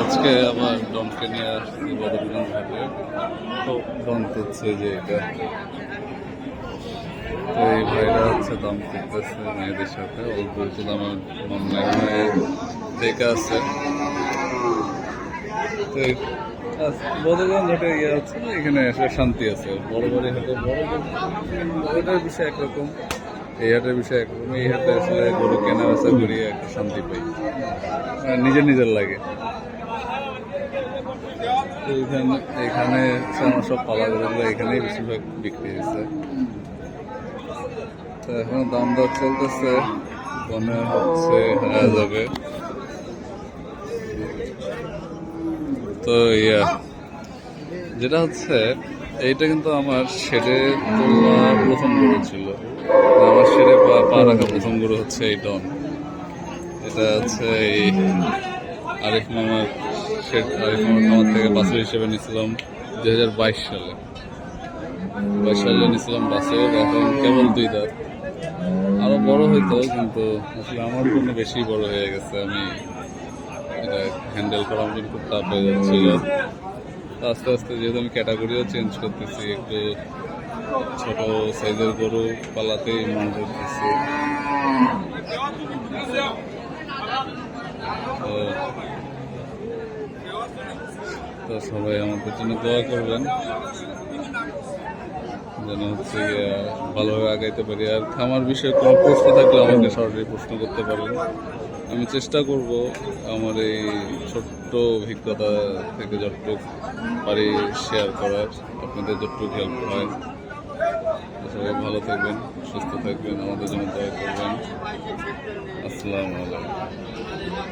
আজকে আমার ডনকে নিয়ে আসছি বদরগঞ্জ ঘাটে তো ডন হচ্ছে যে এটা। তো এই ভাইরা হচ্ছে দাম করতেছে মেয়েদের সাথে। অল্প দামের মনে হয় দেখে আছে। তো বদরগঞ্জ ঘাটে ইয়ে আছে এখানে আসলে শান্তি আছে। বড় বড় হাটে বড় এটার বিষয় একরকম। এই হাটের বিষয় একরকম। এই হাটে আসলে গরু কেনা বেচা করিয়ে একটা শান্তি পাই। নিজের নিজের লাগে। এখানে এখানে আমার সব পালা গরুগুলো এখানেই বেশিরভাগ বিক্রি হয়েছে। তো এখন দাম দর চলতেছে মনে হচ্ছে হয়ে যাবে। তো ইয়া, যেটা হচ্ছে, এইটা কিন্তু আমার শেডে তোলা প্রথম গরু ছিল। আমার শেডে পা রাখা প্রথম গরু হচ্ছে এই ডন। এটা হচ্ছে এই আরিফ মামার শেড আরিফ থেকে বাছুর হিসেবে নিয়েছিলাম দুই হাজার বাইশ সালে। বাইশ সালে নিয়েছিলাম বাছুর, এখন কেবল দুই দাঁত। আরও বড় হইতো, কিন্তু আসলে আমার জন্য বেশি বড় হয়ে গেছে। আমি হ্যান্ডেল করা আমার খুব টাফ হয়ে যাচ্ছিল। আস্তে আস্তে যেহেতু আমি ক্যাটাগরিও চেঞ্জ করতেছি, একটু ছোট সাইজের গরু পালাতেই মন করতেছি তো তো সবাই আমাদের জন্য দোয়া করবেন। যেন হচ্ছে ভালোভাবে আগাইতে পারি। আর খামার বিষয়ে কোনো প্রশ্ন থাকলে আমাকে সরাসরি প্রশ্ন করতে পারেন। আমি চেষ্টা করব আমার এই ছোট্ট অভিজ্ঞতা থেকে যতটুকু পারি শেয়ার করার। আপনাদের যতটুকু হেল্প হয়। সবাই ভালো থাকবেন, সুস্থ থাকবেন। আমাদের জন্য দয়া করবেন। আসসালামু আলাইকুম।